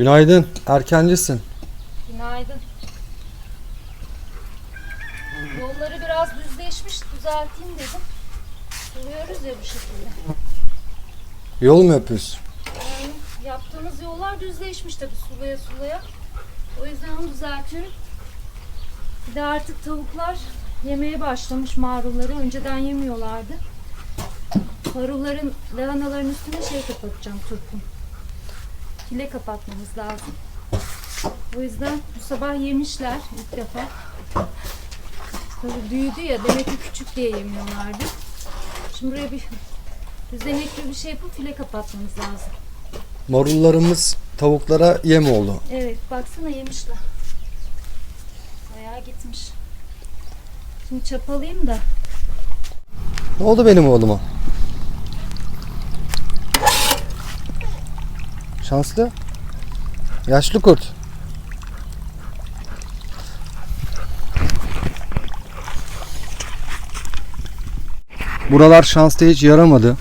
Günaydın. Erkencisin. Günaydın. Yolları biraz düzleşmiş, düzelteyim dedim. Suluyoruz ya bu şekilde. Yol mu yapıyorsun? Yani yaptığımız yollar düzleşmiş tabii sulaya sulaya. O yüzden onu düzeltiyorum. Bir de artık tavuklar yemeye başlamış marulları. Önceden yemiyorlardı. Marulların, lahanaların üstüne şey kapatacağım turpun. File kapatmamız lazım. O yüzden bu sabah yemişler ilk defa. Tabii büyüdü ya demek ki küçük diye yemiyorlardı. Şimdi buraya bir düzenekli bir şey yapıp file kapatmamız lazım. Marullarımız tavuklara yem oldu. Evet baksana yemişler. Bayağı gitmiş. Şimdi çapalayayım da. Ne oldu benim oğluma? Şanslı. Yaşlı kurt. Buralar şanslı hiç yaramadı.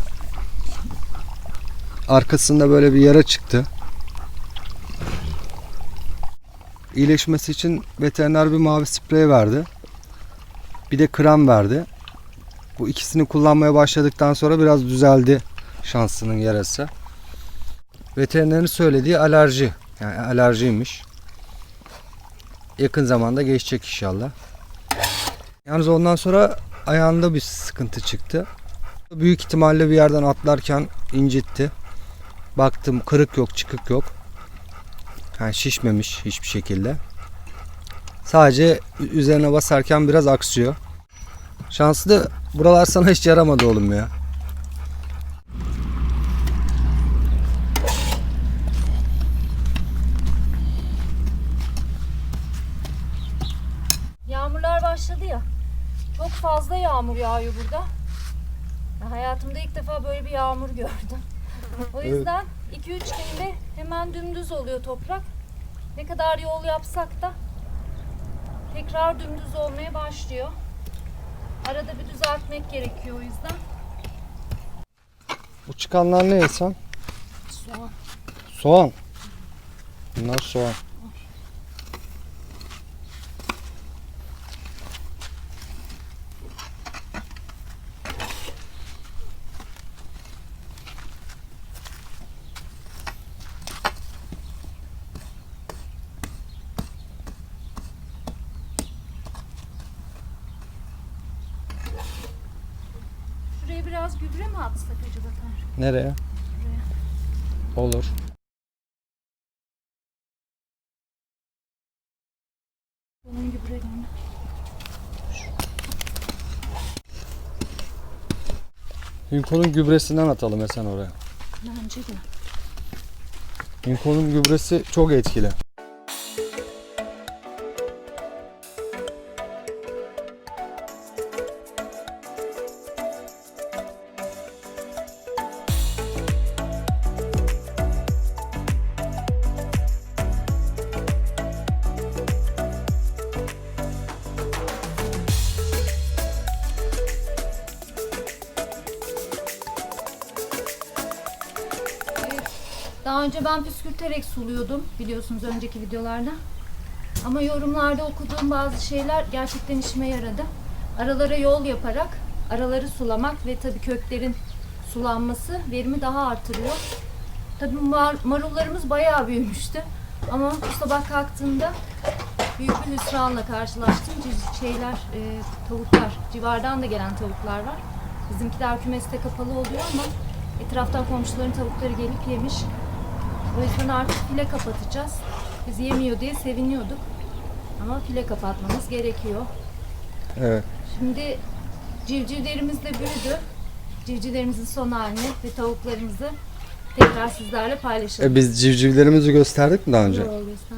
Arkasında böyle bir yara çıktı. İyileşmesi için veteriner bir mavi sprey verdi. Bir de krem verdi. Bu ikisini kullanmaya başladıktan sonra biraz düzeldi şansının yarası. Veterinerin söylediği alerji. Yani alerjiymiş. Yakın zamanda geçecek inşallah. Yalnız ondan sonra ayağında bir sıkıntı çıktı. Büyük ihtimalle bir yerden atlarken incitti. Baktım kırık yok, çıkık yok. Yani şişmemiş hiçbir şekilde. Sadece üzerine basarken biraz aksıyor. Şanslı buralar sana hiç yaramadı oğlum ya. Yağmurlar başladı ya. Çok fazla yağmur yağıyor burada. Ya hayatımda ilk defa böyle bir yağmur gördüm. O yüzden 2-3 günde hemen dümdüz oluyor toprak. Ne kadar yol yapsak da tekrar dümdüz olmaya başlıyor. Arada bir düzeltmek gerekiyor o yüzden. Bu çıkanlar ne Esen? Soğan. Soğan. Bunlar soğan. Biraz gübre mi atsak acaba Tanrı? Nereye? Olur. Bunun gübrelerini. Hünkonun gübresinden atalım Esen oraya. Bence de. Hünkonun gübresi çok etkili. Önce ben püskürterek suluyordum biliyorsunuz önceki videolarda. Ama yorumlarda okuduğum bazı şeyler gerçekten işime yaradı. Aralara yol yaparak araları sulamak ve tabii köklerin sulanması verimi daha artırıyor. Tabii mar- marullarımız bayağı büyümüştü. Ama bu sabah kalktığımda büyük bir hüsranla karşılaştım. Şeyler, e, tavuklar, civardan da gelen tavuklar var. Bizimkiler kümeste kapalı oluyor ama etraftan komşuların tavukları gelip yemiş. O yüzden artık file kapatacağız. Biz yemiyor diye seviniyorduk. Ama file kapatmamız gerekiyor. Evet. Şimdi civcivlerimiz de büyüdü. Civcivlerimizin son halini ve tavuklarımızı tekrar sizlerle paylaşalım. E biz civcivlerimizi gösterdik mi daha önce? Yol göster.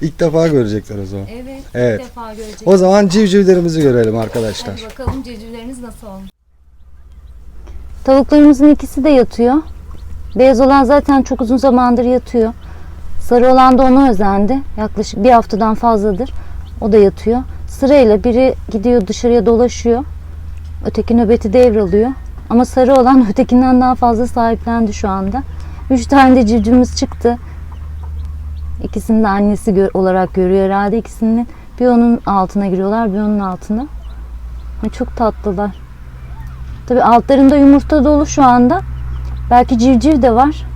İlk defa görecekler o zaman. Evet, Evet. ilk defa görecek. O zaman civcivlerimizi görelim arkadaşlar. Hadi bakalım civcivlerimiz nasıl olmuş. Tavuklarımızın ikisi de yatıyor. Beyaz olan zaten çok uzun zamandır yatıyor. Sarı olan da ona özendi. Yaklaşık bir haftadan fazladır. O da yatıyor. Sırayla biri gidiyor dışarıya dolaşıyor. Öteki nöbeti devralıyor. Ama sarı olan ötekinden daha fazla sahiplendi şu anda. Üç tane de civcivimiz çıktı. İkisini de annesi gö- olarak görüyor herhalde. İkisinin bir onun altına giriyorlar, bir onun altına. Çok tatlılar. Tabii altlarında yumurta dolu şu anda. Belki civciv de var.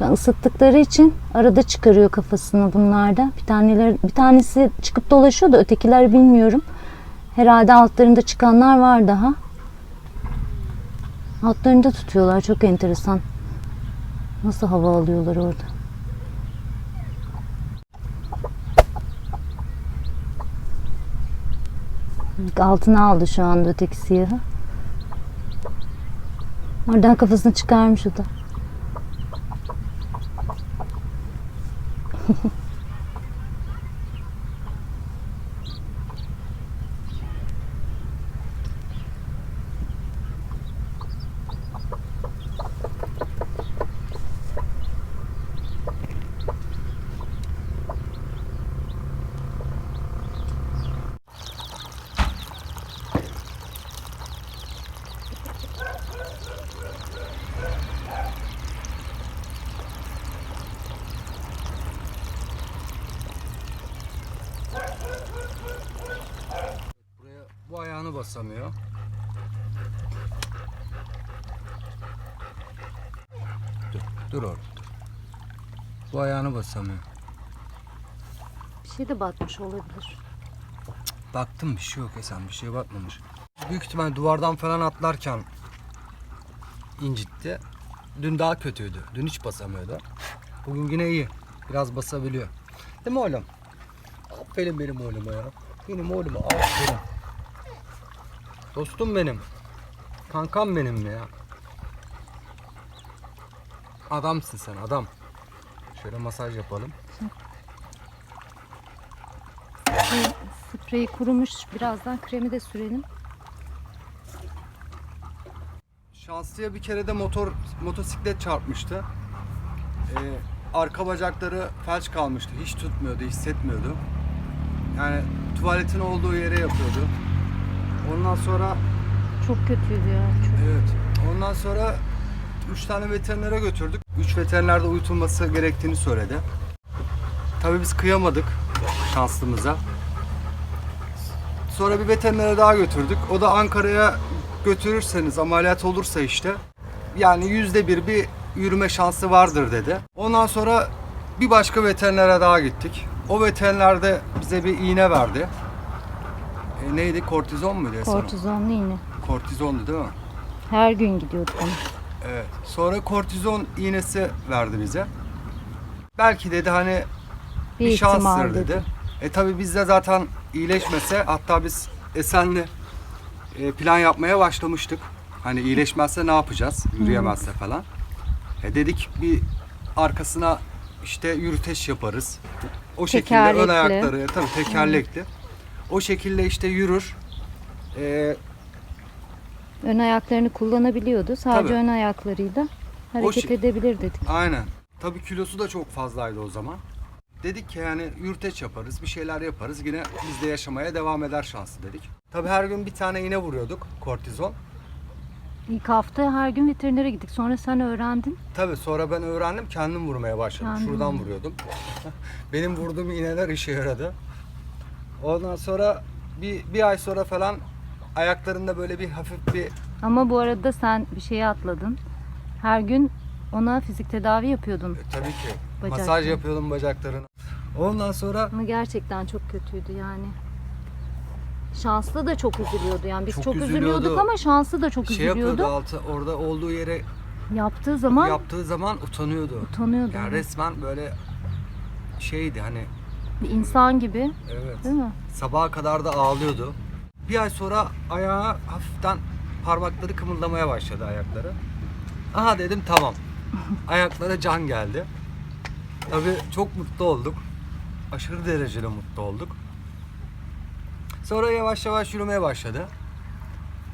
Yani ısıttıkları için arada çıkarıyor kafasını bunlarda. Bir taneler bir tanesi çıkıp dolaşıyor da ötekiler bilmiyorum. Herhalde altlarında çıkanlar var daha. Altlarında tutuyorlar. Çok enteresan. Nasıl hava alıyorlar orada? Altına aldı şu anda öteki siyahı. Oradan kafasını çıkarmış o da. Buraya basamıyor. Dur, dur orada. dur. Bu ayağını basamıyor. Bir şey de batmış olabilir. Baktım bir şey yok Esen, bir şey batmamış. Büyük ihtimal duvardan falan atlarken incitti. Dün daha kötüydü. Dün hiç basamıyordu. Bugün yine iyi. Biraz basabiliyor. Değil mi oğlum? Aferin benim oğluma ya. Benim oğluma aferin. Dostum benim. Kankam benim ya. Adamsın sen adam. Şöyle masaj yapalım. Spreyi kurumuş. Birazdan kremi de sürelim. Şanslıya bir kere de motor motosiklet çarpmıştı. Ee, arka bacakları felç kalmıştı. Hiç tutmuyordu, hissetmiyordu. Yani tuvaletin olduğu yere yapıyordu. Ondan sonra Çok kötüydü ya. Çok. evet. Ondan sonra üç tane veterinere götürdük. Üç veterinerde uyutulması gerektiğini söyledi. Tabii biz kıyamadık şanslımıza. Sonra bir veterinere daha götürdük. O da Ankara'ya götürürseniz ameliyat olursa işte yani yüzde bir bir yürüme şansı vardır dedi. Ondan sonra bir başka veterinere daha gittik. O veteriner de bize bir iğne verdi. E, neydi? Kortizon muydu? Esen? Kortizonlu iğne. Kortizondu değil mi? Her gün gidiyorduk ama. Evet. Sonra kortizon iğnesi verdi bize. Belki dedi hani Bir, bir, ihtimal şanstır dedi. dedi. E tabi biz de zaten iyileşmese hatta biz Esen'le e, plan yapmaya başlamıştık. Hani iyileşmezse ne yapacağız? Yürüyemezse falan. E dedik bir arkasına işte yürüteç yaparız. O şekilde ön ayakları tabii tekerlekli. O şekilde işte yürür. E, Ön ayaklarını kullanabiliyordu. Sadece Tabii. ön ayaklarıyla hareket şey- edebilir dedik. Aynen. Tabii kilosu da çok fazlaydı o zaman. Dedik ki yani yürüteç yaparız, bir şeyler yaparız. Yine biz de yaşamaya devam eder şansı dedik. Tabii her gün bir tane iğne vuruyorduk, kortizon. İlk hafta her gün veterinere gittik. Sonra sen öğrendin. Tabii sonra ben öğrendim, kendim vurmaya başladım. Kendin Şuradan vuruyordum. Benim vurduğum iğneler işe yaradı. Ondan sonra bir, bir ay sonra falan ayaklarında böyle bir hafif bir Ama bu arada sen bir şeye atladın. Her gün ona fizik tedavi yapıyordun. e, tabii ki masaj Bacaklarını. yapıyordum bacaklarını. Ondan sonra Ama gerçekten çok kötüydü yani. Şanslı da çok üzülüyordu yani biz çok, Çok üzülüyorduk üzülüyordu. ama şanslı da çok şey üzülüyordu. yapıyordu altı orada olduğu yere Yaptığı zaman yaptığı zaman utanıyordu. utanıyordu. Yani resmen böyle şeydi hani Bir insan gibi evet değil mi? sabaha kadar da ağlıyordu. Bir ay sonra ayağı hafiften parmakları kımıldamaya başladı ayakları. Aha dedim tamam. Ayaklara can geldi. Tabii çok mutlu olduk. Aşırı derecede mutlu olduk. Sonra yavaş yavaş yürümeye başladı.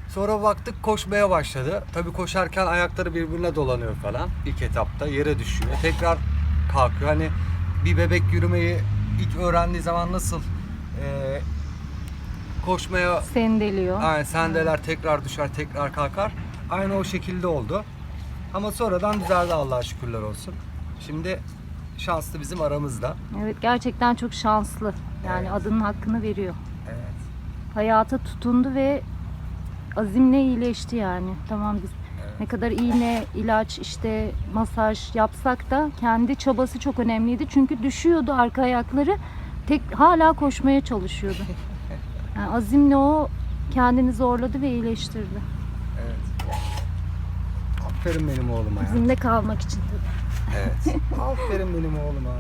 Sonra baktık koşmaya başladı. Tabii koşarken ayakları birbirine dolanıyor falan ilk etapta. Yere düşüyor. Tekrar kalkıyor. Hani bir bebek yürümeyi ilk öğrendiği zaman nasıl eee, koşmaya Sendeliyor. Aynen sendeler tekrar düşer tekrar kalkar. Aynı o şekilde oldu. Ama sonradan düzeldi Allah'a şükürler olsun. Şimdi şanslı bizim aramızda. Evet gerçekten çok şanslı. Yani Evet. adının hakkını veriyor. Evet. Hayata tutundu ve azimle iyileşti yani. Tamam biz ne kadar iğne, ilaç, işte masaj yapsak da kendi çabası çok önemliydi. Çünkü düşüyordu arka ayakları. Tek hala koşmaya çalışıyordu. Yani azimle o kendini zorladı ve iyileştirdi. Evet. Aferin benim oğluma ya. Bizimle kalmak için tabii. Evet. Aferin benim oğluma.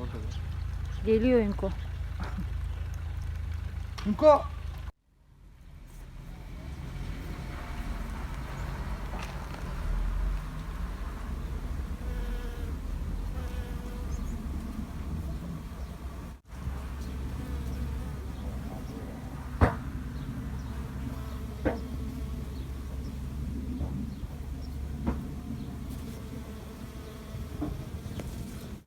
Orada. Geliyor Ünko. Hugo